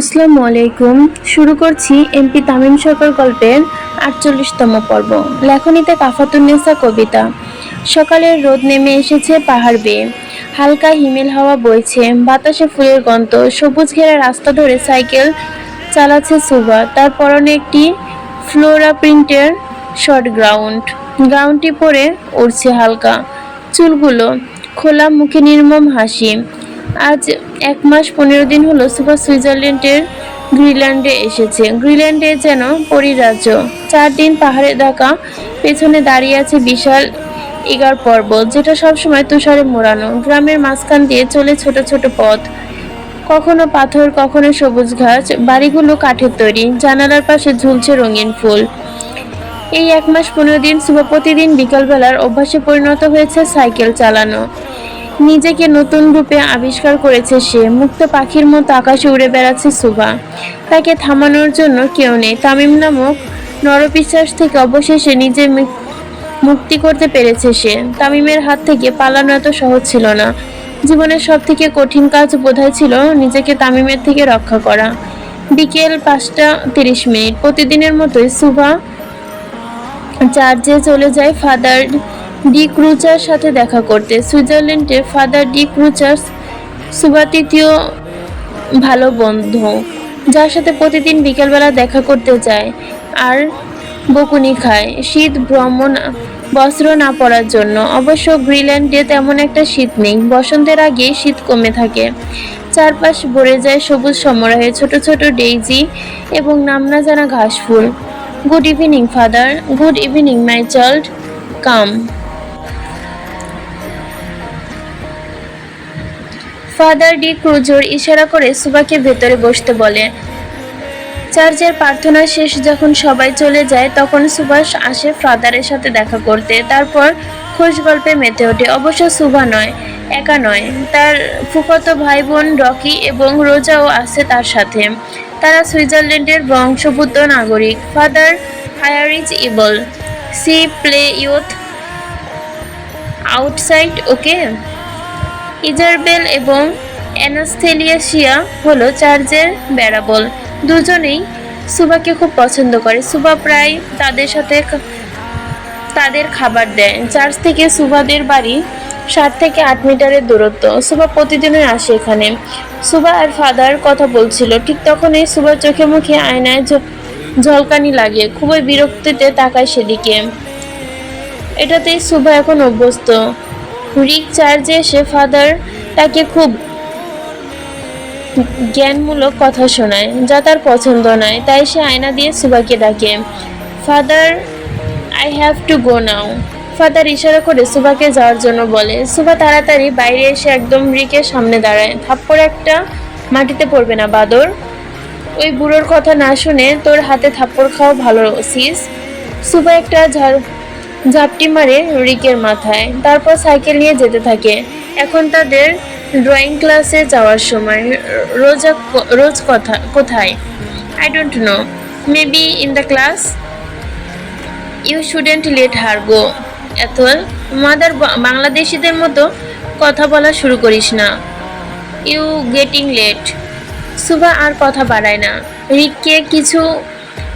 আসসালামু আলাইকুম। শুরু করছি এমপি তামিম সরকার গল্পের আটচল্লিশতম পর্ব। লেখনীতে কাফাতুন্নেসা কবিতা। সকালের রোদ নেমে এসেছে পাহাড় বেয়ে। হালকা হিমেল হাওয়া বইছে, বাতাসে ফুলের গন্ধ, সবুজ ঘেরা রাস্তা ধরে সাইকেল চালাচ্ছে সুভা তার পরনে একটি ফ্লোরা প্রিন্টের শর্ট গ্রাউন্ড। গ্রাউন্ডটি পরে উড়ছে হালকা চুলগুলো, খোলা মুখে নির্মম হাসি। আজ এক মাস পনেরো দিন হলো সুপার সুইজারল্যান্ডের গ্রিনল্যান্ডে এসেছে। গ্রিনল্যান্ডে যেন পরিরাজ্য। চার দিন পাহাড়ে ঢাকা, পেছনে দাঁড়িয়ে আছে বিশাল ইগার পর্বত, যেটা সবসময় তুষারে মোড়ানো। গ্রামের মাঝখান দিয়ে চলে ছোট ছোট পথ। কখনো পাথর, কখনো সবুজ ঘাস, বাড়িগুলো কাঠের তৈরি। জানালার পাশে ঝুলছে রঙিন ফুল। এই এক মাস পনেরো দিন সুভা প্রতিদিন বিকালবেলার অভ্যাসে পরিণত হয়েছে সাইকেল চালানো। নিজেকে নতুন রূপে আবিষ্কার করেছে সে। মুক্ত পাখির মতো আকাশে উড়ে বেড়াচ্ছে সুভা। তাকে থামানোর জন্য কেউ নেই। তামিম নামক নরপিশ্বাস থেকে অবশেষে নিজে মুক্তি করতে পেরেছে সে। তামিমের হাত থেকে পালানো এত সহজ ছিল না। জীবনের সব থেকে কঠিন কাজ বোধহয় ছিল নিজেকে তামিমের থেকে রক্ষা করা। বিকেল পাঁচটা তিরিশ মিনিট। প্রতিদিনের মতোই সুভা চার্চে চলে যায় ফাদার ডি ক্রুচার সাথে দেখা করতে। সুইজারল্যান্ডে ফাদার ডি ক্রুচার সুবা তৃতীয় ভালো বন্ধু, যার সাথে প্রতিদিন বিকেলবেলা দেখা করতে যায় আর বকুনি খায়। শীত, ভ্রমণ, বস্ত্র না পরার জন্য। অবশ্য গ্রিল্যান্ডে তেমন একটা শীত নেই। বসন্তের আগেই শীত কমে থাকে। চারপাশ ভরে যায় সবুজ সমরাহে। ছোট ছোট ডেইজি এবং নাম না জানা ঘাস ফুল good evening, father. Good evening, my child come. Father D ক্রুজোর ইশারা করে সুবাকে ভেতরে বসতে বলে। চার্চের প্রার্থনা শেষ যখন সবাই চলে যায়, তখন সুভাষ আসে ফাদারের সাথে দেখা করতে। তারপর খোশ গল্পে মেতে ওঠে। অবশ্য সুভা নয়, একা নয়। তার ফুফাতো ভাই বোন রকি এবং রোজাও আছে তার সাথে। তারা সুইজারল্যান্ডের বংশবুদ্ধ নাগরিক। ফাদার হায়ারিজ ইবল, see play youth, outside, okay Isabel এবং অ্যানাস্থেলিয়াসিয়া হলো চার্চের বেড়াবল দুজনেই সুবাকে খুব পছন্দ করে। সুবা প্রায় তাদের সাথে তাদের খাবার দেয়। চার্চ থেকে সুবাদের বাড়ি সাত থেকে আট মিটারের দূরত্ব। সুবা প্রতিদিনই আসে এখানে। সুবা আর ফাদার কথা বলছিল। ঠিক তখনই সুবার চোখে মুখে আয়নায় ঝলকানি লাগে। খুবই বিরক্তিতে তাকায় সেদিকে। এটাতেই সুভা এখন অভ্যস্ত। রিক চার্জে সে ফাদার তাকে খুব জ্ঞানমূলক কথা শোনায়, যা তার পছন্দ নয়। তাই সে আয়না দিয়ে সুবাকে ডাকে, father I have to go now father ইশারা করে সুবাকে যাওয়ার জন্য বলে। সুবা তাড়াতাড়ি বাইরে এসে একদম রিকের সামনে দাঁড়ায়। থাপ্পড় একটা মাটিতে পড়বে না, বাদর। ওই বুড়োর কথা না শুনে তোর হাতে থাপ্পড় খাওয়া ভালো সিস সুবা একটা ঝাড় ঝাপটি মারে রিকের মাথায়। তারপর সাইকেল নিয়ে যেতে থাকে। এখন তাদের ড্রয়িং ক্লাসে যাওয়ার সময়। রোজা রোজ কথা, কোথায়? I don't know maybe in the class you shouldn't let her go এথল mother বাংলাদেশিদের মতো কথা বলা শুরু করিস না। ইউ গেটিং লেট সুভা আর কথা বাড়ায় না। রিককে কিছু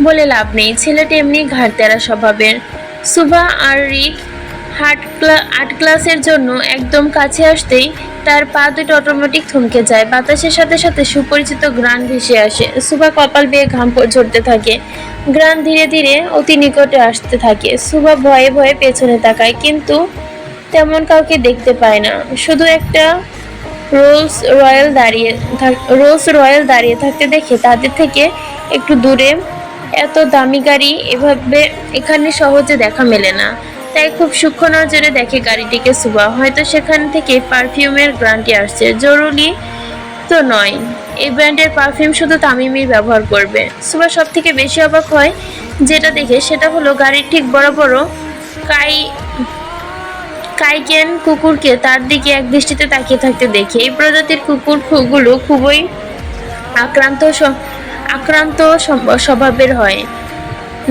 বলে লাভ নেই। ছেলেটা এমনি ঘাড়তেরা স্বভাবের। সুভা আর রিক ক্লা, আর্ট ক্লাসের জন্য একদম কাছে আসতেই তার পা দুটো অটোমেটিক থমকে যায়। বাতাসের সাথে সাথে সুপরিচিত গ্রান ভেসে আসে। সুভা কপাল বেয়ে ঘাম ঝরতে থাকে। গ্রান ধীরে ধীরে অতি নিকটে আসতে থাকে। সুভা ভয়ে ভয়ে পেছনে তাকায়, কিন্তু তেমন কাউকে দেখতে পায় না। শুধু একটা রোলস রয়্যাল দাঁড়িয়ে রোলস রয়্যাল দাঁড়িয়ে থাকতে দেখে তাদের থেকে একটু দূরে এত দামি গাড়ি এভাবে এখানে সহজে দেখা মেলে না। তাই খুব সূক্ষ্ম নজরে দেখে গাড়িটিকে সুবা। হয়তো সেখান থেকে পারফিউমের গ্রান্টি আসছে। জরুরি তো নয়। এই ব্র্যান্ডের পারফিউম শুধু তামিমই ব্যবহার করবে। সুবা সব থেকে বেশি অবাক হয় যেটা দেখে, সেটা হলো গাড়ির ঠিক বড় বড় কাই কাইকেন কুকুরকে তার দিকে এক দৃষ্টিতে তাকিয়ে থাকতে দেখে। এই প্রজাতির কুকুরগুলো খুবই আক্রান্ত আক্রান্ত স্বভাবের হয়।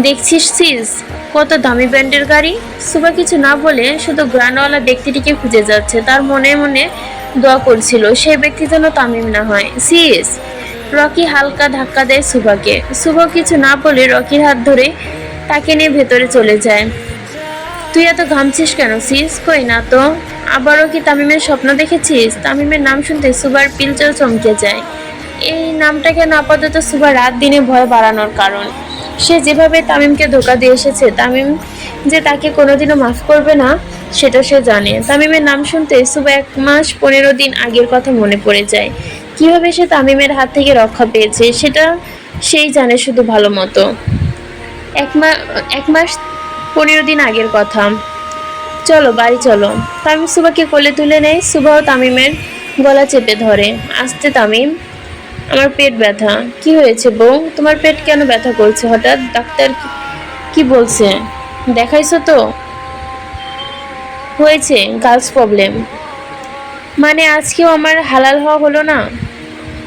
দেখছিস সিস কত দামি ব্র্যান্ডের গাড়ি? সুবা কিছু না বলে শুধু গ্রানওয়ালা ব্যক্তিটিকে খুঁজে যাচ্ছে। তার মনে মনে দোয়া করছিল সেই ব্যক্তি যেন তামিম না হয়। সিস রকি হালকা ধাক্কা দেয় সুভাকে। শুভ কিছু না বলে রকির হাত ধরে তাকে নিয়ে ভেতরে চলে যায়। তুই এত ঘামছিস কেন সিস কই না তো? আবারও কি তামিমের স্বপ্ন দেখেছিস? তামিমের নাম শুনতে সুবার পিলচেও চমকে যায়। এই নামটা কেন আপাতত সুবা রাত দিনে ভয় বাড়ানোর কারণ। সে যেভাবে তামিমকে ধোকা দিয়ে এসেছে, তামিম যে তাকে কোনোদিনও মাফ করবে না, সেটা সে জানে। তামিমের নাম শুনতে সুবা এক মাস পনেরো দিন আগের কথা মনে পড়ে যায়। কীভাবে সে তামিমের হাত থেকে রক্ষা পেয়েছে, সেটা সেই জানে শুধু ভালো মতো। এক মা, এক মাস পনেরো দিন আগের কথা। চলো, বাড়ি চলো। তামিম সুবাকে কোলে তুলে নেয়, সুবাও তামিমের গলা চেপে ধরে। আস্তে তামিম আমার পেট ব্যথা। কি হয়েছে বউ? তোমার পেট কেন ব্যথা করছে? হঠাৎ ডাক্তার কি- বলছে? দেখাইছো তো? হয়েছে গার্লস প্রবলেম মানে আজকেও আমার হালাল হওয়া হলো না?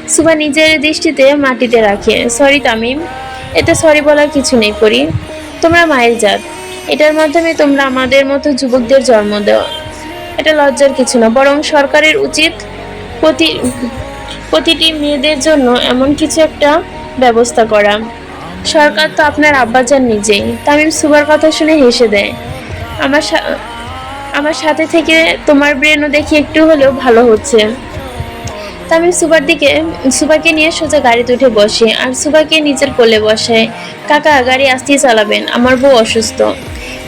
সুবা নিজের দৃষ্টিতে মাটিতে রাখে। সরি তামিম, এতে সরি বলার কিছু নেই পরি তোমরা মায়ের জাত। এটার মাধ্যমে তোমরা আমাদের মতো যুবকদের জন্ম দেওয়া এটা লজ্জার কিছু না, বরং সরকারের উচিত প্রতি প্রতিটি মেয়েদের জন্য এমন কিছু একটা ব্যবস্থা করা। সরকার তো আপনার আব্বাজান নিজেই। তামিম সুবার কথা শুনে হেসে দেয়। আমার আমার সাথে থেকে তোমার ব্রেনও দেখি একটু হলেও ভালো হচ্ছে। তামিম সুবার দিকে সুবাকে নিয়ে সোজা গাড়িতে উঠে বসে। আর সুবাকে নিজের কোলে বসে কাকা, গাড়ি আসতেই চালাবেন, আমার বউ অসুস্থ।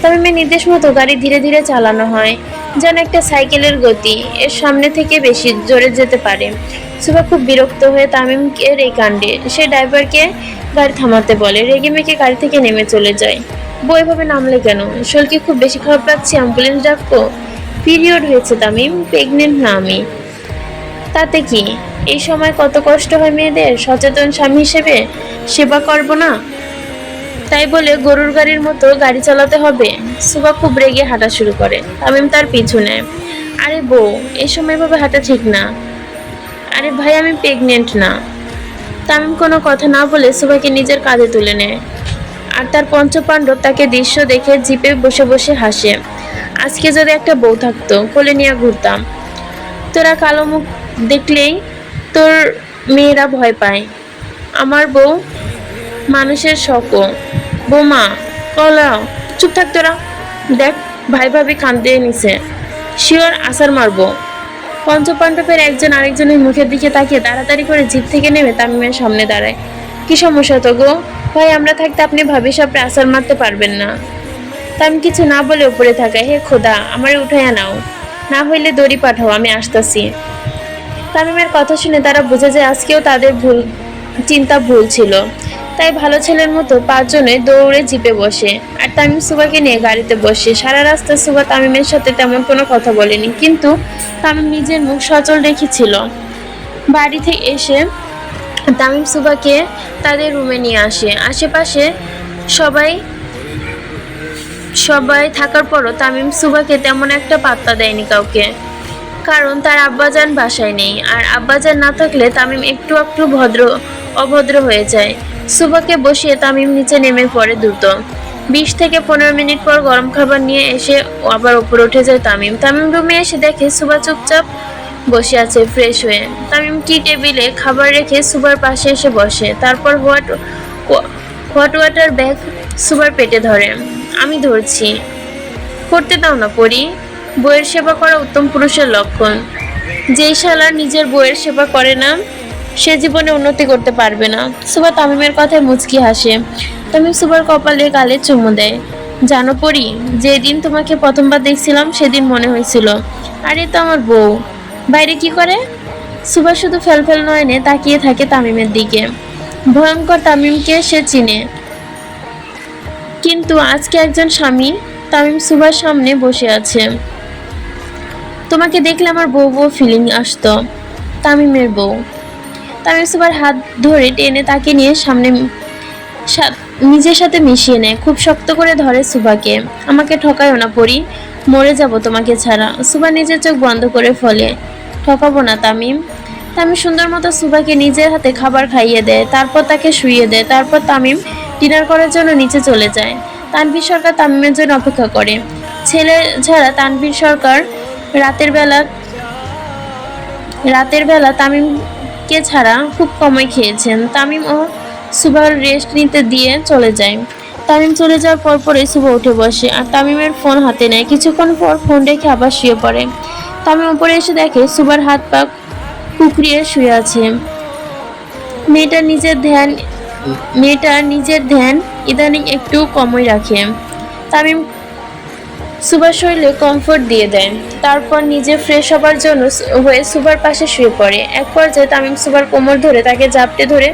তামিমের নির্দেশ মতো গাড়ি ধীরে ধীরে চালানো হয়, যেন একটা সাইকেলের গতি এর সামনে থেকে বেশি জোরে যেতে পারে। সুবা খুব বিরক্ত হয়ে তামিমকে এই কাণ্ডে। সে ড্রাইভারকে গাড়ি থামাতে বলে, রেগে গাড়ি থেকে নেমে চলে যায়। বউ এভাবে নামলে কেন? শরীর খুব বেশি খারাপ লাগছে, অ্যাম্বুলেন্স ডাকবো পিরিয়ড হয়েছে তামিম, প্রেগনেন্ট না আমি। তাতে কি? এই সময় কত কষ্ট হয় মেয়েদের? সচেতন স্বামী হিসেবে সেবা করব না? তাই বলে গরুর গাড়ির মতো গাড়ি চালাতে হবে। সুবা খুব রেগে হাঁটা শুরু করে। তামিম তার পিছু নেয় আরে বউ এই সময় ভাবে হাঁটা ঠিক না। আরে ভাই, আমি প্রেগনেন্ট না। তামিম কোনো কথা না বলে সুবাকে নিজের কাঁধে তুলে নেয়। আর তার পঞ্চপাণ্ডব তাকে দৃশ্য দেখে জিপে বসে বসে হাসে। আজকে যদি একটা বউ থাকতো, কোলে নিয়ে ঘুরতাম। তোরা কালো মুখ দেখলেই তোর মেয়েরা ভয় পায়। আমার বউ মানুষের শকও বৌমা, কলা, চুপ থাক তোরা। দেখ, ভাই ভাবি কান্দে নিছে। শিওর আসার মারবো। পঞ্চপাণ্ডবের একজন আরেকজনের মুখের দিকে তাকিয়ে তাড়াতাড়ি করে জিপ থেকে নেমে তামিমের সামনে দাঁড়ায়। কি সমস্যা তো গো? ভাই, আমরা থাকতে আপনি ভাবি সাপড়ে আসার মারতে পারবেন না। তামিম কিছু না বলে উপরে থাকায়, হে খোদা, আমারে উঠাইয়া নাও। না হইলে দড়ি পাঠাও, আমি আসতাছি। তামিমের কথা শুনে তারা বুঝে যায় আজকেও তাদের ভুল, চিন্তা ভুল ছিল। তাই ভালো ছেলের মতো পাঁচজনে দৌড়ে জিপে বসে। আর তামিম সুবাকে নিয়ে গাড়িতে বসে। সারা রাস্তা সুবা তামিমের সাথে তেমন কোনো কথা বলেনি। কিন্তু তামিম নিজের মুখ সচল রেখেছিল। বাড়ি থেকে এসে তামিম সুবাকে তাদের রুমে নিয়ে আসে। আশেপাশে সবাই সবাই থাকার পরও তামিম সুবাকে তেমন একটা পাত্তা দেয়নি কাউকে। কারণ তার আব্বাজান বাসায় নেই। আর আব্বাজান না থাকলে তামিম একটু একটু ভদ্র, অভদ্র হয়ে যায়। সুবাকে বসিয়ে তামিম নিচে নেমে পড়ে দ্রুত। বিশ থেকে পনেরো মিনিট পর গরম খাবার নিয়ে এসে আবার উপরে উঠে যায় তামিম। তামিম রুমে এসে দেখে সুবা চুপচাপ বসে আছে, ফ্রেশ হয়ে। তামিম টি টেবিলে খাবার রেখে সুবার পাশে এসে বসে। তারপর হোয়াট হট ওয়াটার ব্যাগ সুবার পেটে ধরে। আমি ধরছি। করতে দাও না পড়ি বইয়ের সেবা করা উত্তম পুরুষের লক্ষণ। যেই শালা নিজের বইয়ের সেবা করে না সে জীবনে উন্নতি করতে পারবে না। সুবা তামিমের কথায় মুচকি হাসে। তামিম সুবার কপালে গালে চুমু দেয়। জানো পড়ি যেদিন তোমাকে প্রথমবার দেখছিলাম, সেদিন মনে হয়েছিল, আরে তো আমার বউ। বাইরে কি করে? সুবা শুধু ফেলফেল নয়নে তাকিয়ে থাকে তামিমের দিকে। ভয়ঙ্কর তামিমকে সে চিনে। কিন্তু আজকে একজন স্বামী তামিম সুভার সামনে বসে আছে। তোমাকে দেখলে আমার বউ বউ ফিলিং আসতো। তামিমের বউ। তামিম সুভার হাত ধরে টেনে তাকে নিয়ে সামনে নিজের সাথে মিশিয়ে নেয়। খুব শক্ত করে ধরে সুভাকে আমাকে ঠকায়ও না পড়ি মরে যাব তোমাকে ছাড়া। সুভা নিজের চোখ বন্ধ করে ফলে। ঠকাবো না তামিম। তামিম সুন্দর মতো সুভাকে নিজের হাতে খাবার খাইয়ে দেয়। তারপর তাকে শুইয়ে দেয়। তারপর তামিম ডিনার করার জন্য নিচে চলে যায়। তানভীর সরকার তামিমের জন্য অপেক্ষা করে। ছেলে ছাড়া তানভীর সরকার রাতের বেলা রাতের বেলা তামিম সুবাকে ছাড়া খুব কমই খেয়েছেন। তামিম ও সুবার রেস্ট নিতে দিয়ে চলে যায়। তামিম চলে যাওয়ার পর পরে সুবা উঠে বসে আর তামিমের ফোন হাতে নেয়। কিছুক্ষণ পর ফোন রেখে আবার শুয়ে পড়ে। তামিম উপরে এসে দেখে সুবার হাত পা কুকরিয়ে শুয়ে আছে। মেয়েটা নিজের ধ্যান, মেয়েটা নিজের ধ্যান ইদানিং একটু কমই রাখে। তামিম সুবার শরীরে কমফোর্ট দিয়ে দেয়। তারপর নিজে ফ্রেশ হবার জন্য হয়ে সুবার পাশে শুয়ে পড়ে। এক পর্যায়ে তামিম সুবার কোমর ধরে তাকে জাপটে ধরে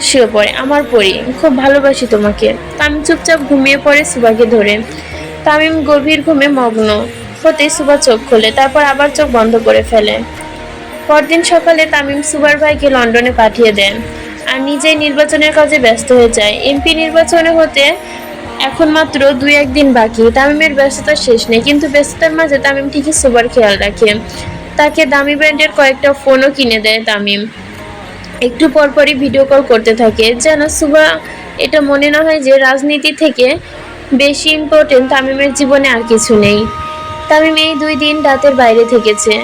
শুয়ে পড়ে। আমার পরি খুব ভালোবাসি তোমাকে। তামিম চুপচাপ ঘুমিয়ে পড়ে সুবাকে ধরে। তামিম গভীর ঘুমে মগ্ন হতে সুবা চোখ খোলে, তারপর আবার চোখ বন্ধ করে ফেলে। পরদিন সকালে তামিম সুবার ভাইকে লন্ডনে পাঠিয়ে দেন। আর নিজেই নির্বাচনের কাজে ব্যস্ত হয়ে যায়। এমপি নির্বাচনে হতে এখন মাত্র দুই একদিন বাকি। তামিমের ব্যস্ততা শেষ নেই, কিন্তু ব্যস্ততার মাঝে তামিম ঠিকই সুবার খেয়াল রাখে। তাকে দামি ব্র্যান্ডের কয়েকটা ফোনও কিনে দেয় তামিম। একটু পরপরই ভিডিও কল করতে থাকে। যেন সুবা এটা মনে না হয় যে রাজনীতি থেকে বেশি ইম্পর্টেন্ট তামিমের জীবনে আর কিছু নেই। তামিম এই দুই দিন রাতের বাইরে থেকেছে।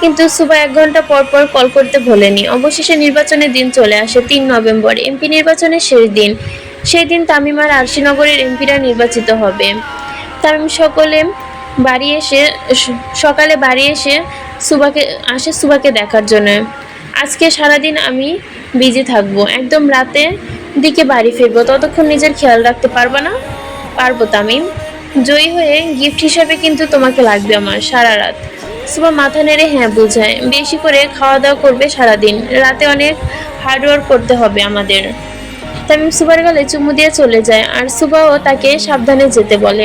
কিন্তু সুবা এক ঘণ্টা পর পর কল করতে ভোলেনি। অবশেষে নির্বাচনের দিন চলে আসে, তিন নভেম্বর। এমপি নির্বাচনের শেষ দিন। সেই দিন তামিম আর আরশিনগরের এমপিরা নির্বাচিত হবে। তামিম সকলে বাড়ি এসে, সকালে বাড়ি এসে সুবাকে, আসে সুবাকে দেখার জন্য। আজকে সারাদিন আমি বিজি থাকব। একদম রাতে দিকে বাড়ি ফিরবো। ততক্ষণ নিজের খেয়াল রাখতে পারব না। পারব তামিম। জয়ী হয়ে গিফট হিসাবে কিন্তু তোমাকে লাগবে আমার সারা রাত। সুবা মাথা নেড়ে হ্যাঁ বোঝায়। বেশি করে খাওয়া দাওয়া করবে সারাদিন। রাতে অনেক হার্ডওয়ার্ক করতে হবে আমাদের। তামিম সুবার গালে চুমু দিয়ে চলে যায় আর সুবাও তাকে সাবধানে যেতে বলে।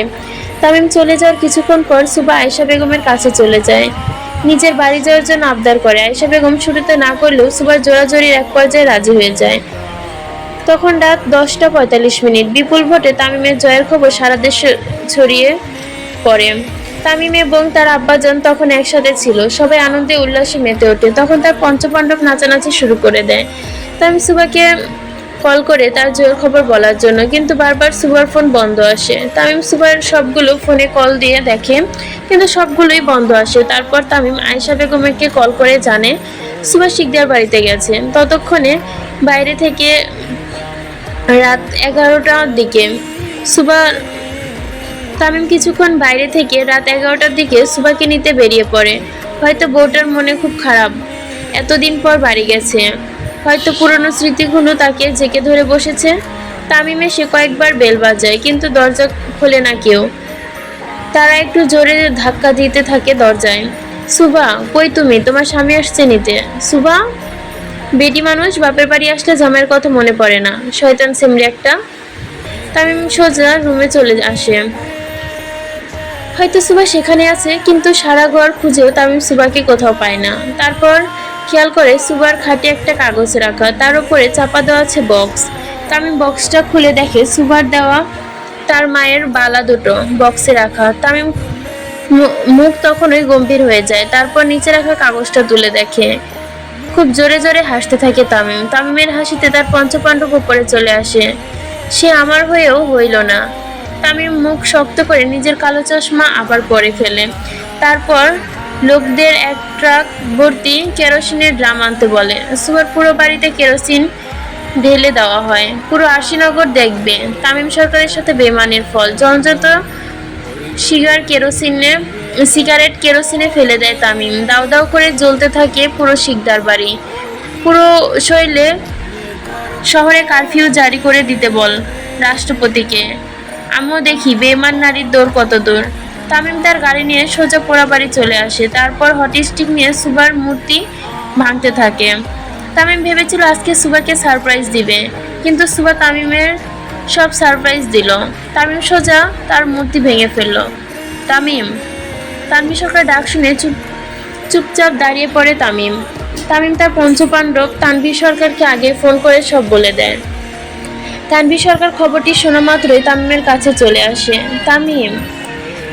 তামিম চলে যাওয়ার কিছুক্ষণ পর সুবা আয়েশা বেগমের কাছে চলে যায়। নিজের বাড়ি যাওয়ার জন্য আবদার করে। আয়েশা বেগম শুরুতে না করলেও সুবার জোরাজোরির এক পর্যায়ে রাজি হয়ে যায়। তখন রাত দশটা পঁয়তাল্লিশ মিনিট। বিপুল ভোটে তামিমের জয়ের খবর সারা দেশে ছড়িয়ে পড়ে। তামিম এবং তার আব্বাজান তখন একসাথে ছিল। সবাই আনন্দে উল্লাসে মেতে ওঠে। তখন তার পঞ্চপাণ্ডব নাচানাচি শুরু করে দেয়। তামিম সুবাকে কল করে তার জয়ের খবর বলার জন্য, কিন্তু বারবার সুবার ফোন বন্ধ আসে। তামিম সুবার সবগুলো ফোনে কল দিয়ে দেখে, কিন্তু সবগুলোই বন্ধ আসে। তারপর তামিম আয়েশা বেগমকে কল করে জানে সুবা শিকদার বাড়িতে গেছে। ততক্ষণে বাইরে থেকে রাত এগারোটার দিকে সুবা তামিম কিছুক্ষণ বাইরে থেকে রাত এগারোটার দিকে সুবাকে নিতে বেরিয়ে পড়ে। হয়তো বউটার মনে খুব খারাপ। এতদিন পর বাড়ি গেছে। হয়তো পুরনো স্মৃতিগুলো তাকে জেকে ধরে বসেছে। তামিমে সে কয়েকবার বেল বাজায়, কিন্তু দরজা খোলে না কেউ। তারা একটু জোরে ধাক্কা দিতে থাকে দরজায়। সুবা কই তুমি? তোমার স্বামী আসছে নিতে। সুবা বেটি মানুষ, বাপের বাড়ি আসলে জামাইয়ের কথা মনে পড়ে না। শয়তান সেমরি একটা। তামিম সোজা রুমে চলে আসে। হয়তো সুবা সেখানে আছে, কিন্তু সারা ঘর খুঁজেও তামিম সুবাকে কোথাও পায় না। তারপর খেয়াল করে সুবার খাটে একটা কাগজ রাখা, তার উপরে চাপা দেওয়া আছে বক্স। তামিম বক্সটা খুলে দেখে সুবার দেওয়া তার মায়ের বালা দুটো বক্সে রাখা। তামিম মুখ তখনই গম্ভীর হয়ে যায়, তারপর নিচে রাখা কাগজটা তুলে দেখে। খুব জোরে জোরে হাসতে থাকে তামিম। তামিমের হাসিতে তার পঞ্চপাণ্ডব উপরে চলে আসে। সে আমার হয়েও হইল না। তামিম মুখ শক্ত করে নিজের কালো চশমা আবার পরে ফেলে। তারপর লোকদের এক ট্রাক ভর্তি কেরোসিনের ড্রাম আনতে বলে। সুবার পুরো বাড়িতে কেরোসিন ঢেলে দেওয়া হয়। পুরো আশিনগর দেখবে। তামিম সরকারের সাথে বেমানের ফল। যন্ত্রত সিগার কেরোসিনে, সিগারেট কেরোসিনে ফেলে দেয় তামিম। দাউ দাউ করে জ্বলতে থাকে পুরো শিকদার বাড়ি। পুরো শৈলে শহরে কারফিউ জারি করে দিতে বল রাষ্ট্রপতিকে। আমিও দেখি বেমান নারীর দৌড় কত দূর। তামিম তার গাড়ি নিয়ে সোজা পোড়া বাড়ি চলে আসে। তারপর হটিস্টিক নিয়ে সুবার মূর্তি ভাঙতে থাকে। তামিম ভেবেছিল আজকে সুবাকে সারপ্রাইজ দিবে, কিন্তু সুবা তামিমের সব সারপ্রাইজ দিল। তামিম সোজা তার মূর্তি ভেঙে ফেলল। তামিম, তানভি সরকার ডাক শুনে চুপ, চুপচাপ দাঁড়িয়ে পড়ে তামিম। তামিম তার পঞ্চপাণ্ডব তানভীর সরকারকে আগে ফোন করে সব বলে দেয়। তানভীর সরকার খবরটি শোনা মাত্রই তামিমের কাছে চলে আসে। তামিম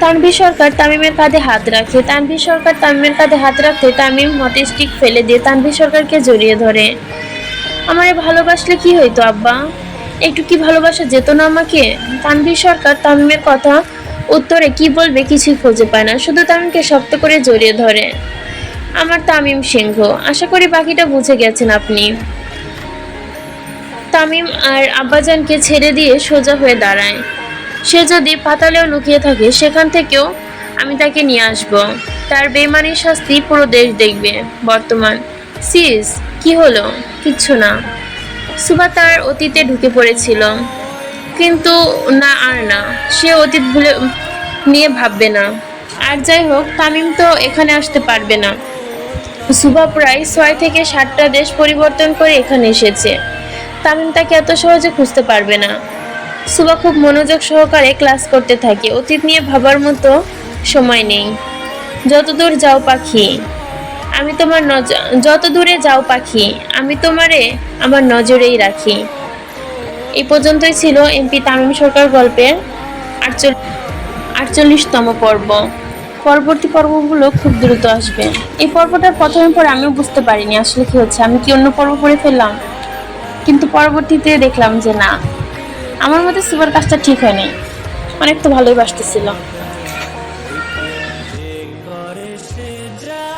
তানভীর সরকার তামিমের কাঁধে হাত রাখে। তানভীর সরকার তামিমের কাঁধে হাত রাখতে তামিম হটে স্টিক ফেলে দিয়ে তানভীর সরকারকে জড়িয়ে ধরে। আমারে ভালোবাসলে কি হইতো, আব্বা? একটু কি ভালোবাসা যেত না আমাকে? তানভীর সরকার তামিমের কথা উত্তরে কি বলবে কিছুই খুঁজে পায় না, শুধু তামিমকে শক্ত করে জড়িয়ে ধরে। আমার তামিম সিংহ, আশা করি বাকিটা বুঝে গেছেন আপনি। তামিম আর আব্বাজানকে ছেড়ে দিয়ে সোজা হয়ে দাঁড়ায়। সে যদি পাতালেও লুকিয়ে থাকে, সেখান থেকেও আমি তাকে নিয়ে আসব। তার বেমানির শাস্তি পুরো দেশ দেখবে, বর্তমান। সিস, কি হলো? কিচ্ছু না। সুবা তার অতীতে ঢুকে পড়েছিল। কিন্তু না, আর না। সে অতীত ভুলে নিয়ে ভাববে না। আর যাই হোক, তামিম তো এখানে আসতে পারবে না। সুবা প্রায় ছয় থেকে সাতটা দেশ পরিবর্তন করে এখানে এসেছে। তামিম তাকে এত সহজে খুঁজতে পারবে না। সুবা খুব মনোযোগ সহকারে ক্লাস করতে থাকে। অতীত নিয়ে ভাবার মতো সময় নেই। যতদূর যাও পাখি, আমি তোমার নজ, যত দূরে যাও পাখি, আমি তোমারে আমার নজরেই রাখি। এই পর্যন্তই ছিল এমপি তামিম সরকার গল্পের আটচল্লিশ আটচল্লিশতম পর্ব। পরবর্তী পর্বগুলো খুব দ্রুত আসবে। এই পর্বটার প্রথমের পর আমিও বুঝতে পারিনি আসলে কি হচ্ছে। আমি কি অন্য পর্ব পড়ে ফেললাম? কিন্তু পরবর্তীতে দেখলাম যে না আমার মতে সুপার কাজটা ঠিক হয়নি। অনেক তো ভালোই বাসতেছিল।